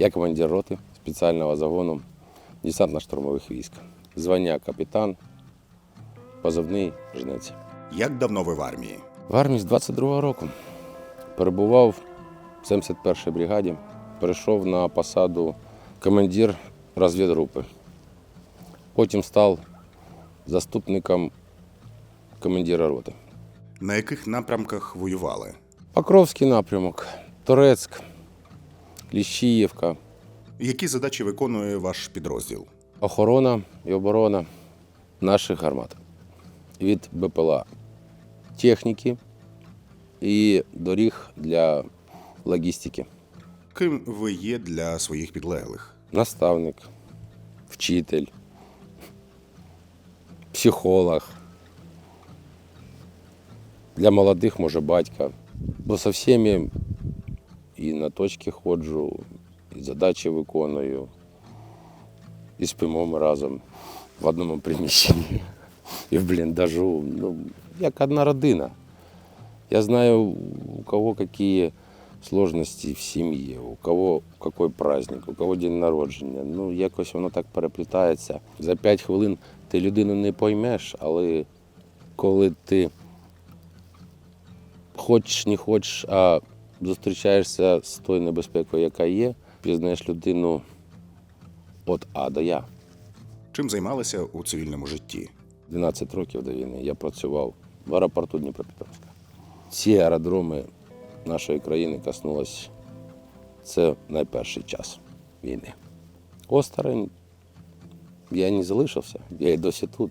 Я командир роти спеціального загону десантно-штурмових військ. Звання капітан, позивний жнець. Як давно ви в армії? В армії з 22-го року перебував в 71-й бригаді, перейшов на посаду командир розвідгрупи. Потім став заступником командира роти. На яких напрямках воювали? Покровський напрямок, Торецьк, Кліщіївка, Які задачі виконує ваш підрозділ? охорона і оборона наших гармат від БПЛА, техніки і доріг для логістики. Ким ви є для своїх підлеглих? Наставник, вчитель, психолог. Для молодих, може, батька. Бо со всіми і на точки ходжу, і задачі виконую, і спимо ми разом в одному приміщенні, і в бліндажу. Ну, як одна родина. Я знаю, у кого які сложності в сім'ї, у кого який праздник, у кого день народження. Ну, якось воно так переплітається. За 5 хвилин ти людину не поймеш, але коли ти хочеш, не хочеш, а зустрічаєшся з тою небезпекою, яка є, пізнаєш людину від А до Я. Чим займалися у цивільному житті? 12 років до війни я працював в аеропорту Дніпропетровська. Ці аеродроми нашої країни коснулось це найперший час війни. Осторонь я не залишився, я і досі тут.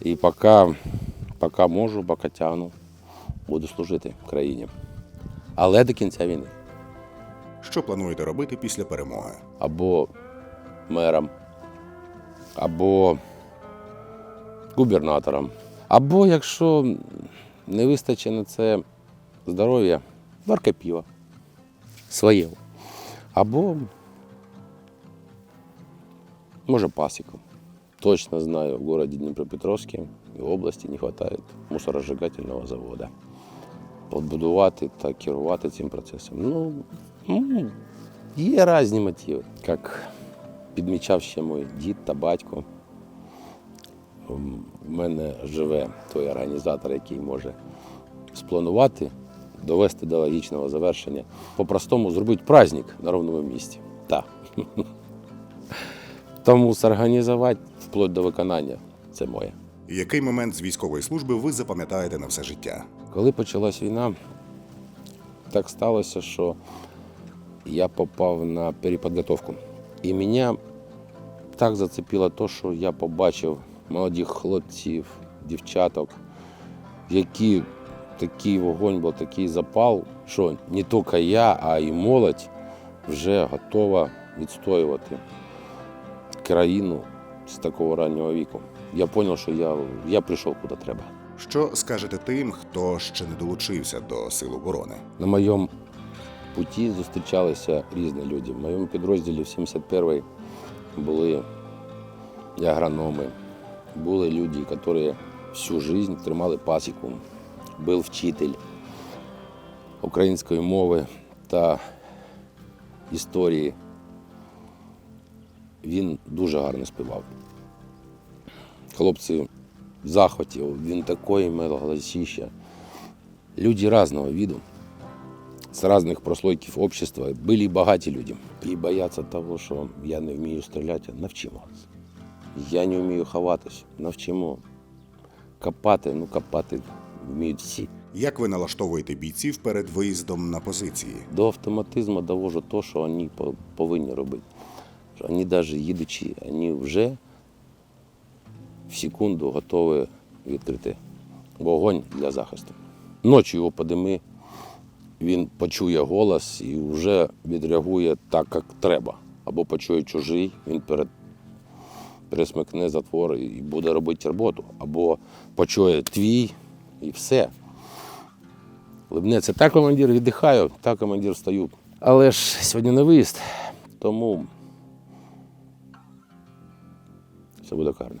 І поки, поки можу, поки тягну, буду служити країні. Але до кінця війни. Що плануєте робити після перемоги? або мером, або губернатором. Або якщо не вистачить на це здоров'я, варка піва своє. Або, може, пасіку. Точно знаю, в городе Дніпропетровське і області не вистачає мусоросжигательного заводу. Побудувати та керувати цим процесом. Ну, є різні мотиви. Як підмічав ще мій дід та батько. В мене живе той організатор, який може спланувати, довести до логічного завершення. По-простому зробити праздник на ровному місці. Так. Тому зорганізувати вплоть до виконання це моє. Який момент з військової служби ви запам'ятаєте на все життя? Коли почалась війна, так сталося, що я попав на переподготовку. І мене так зацепило те, що я побачив молодих хлопців, дівчаток, які такий вогонь був, такий запал, що не тільки я, а й молодь вже готова відстоювати країну з такого раннього віку. Я зрозумів, що я, я прийшов куди треба. Що скажете тим, хто ще не долучився до сил оборони? На моєму путі зустрічалися різні люди. В моєму підрозділі в 71-й були і агрономи, були люди, які всю життя тримали пасіку. Був вчитель української мови та історії. Він дуже гарно співав. Хлопці в захваті, він такий мав. Люди різного виду з різних прослойків общества були багаті люди. І бояться того, що я не вмію стріляти, навчимо. Я не вмію ховатись, навчимо. Копати, ну копати вміють всі. Як ви налаштовуєте бійців перед виїздом на позиції? До автоматизму довожу те, що вони повинні робити. Вони навіть їдучи, вони вже в секунду готові відкрити вогонь для захисту. Ночі його подими, він почує голос і вже відреагує так, як треба. Або почує чужий, він перед пересмикне затвор і буде робити роботу, або почує твій і все. Либнеться, так командир віддихаю, так командир встаю. Але ж сьогодні не виїзд, тому все буде карно.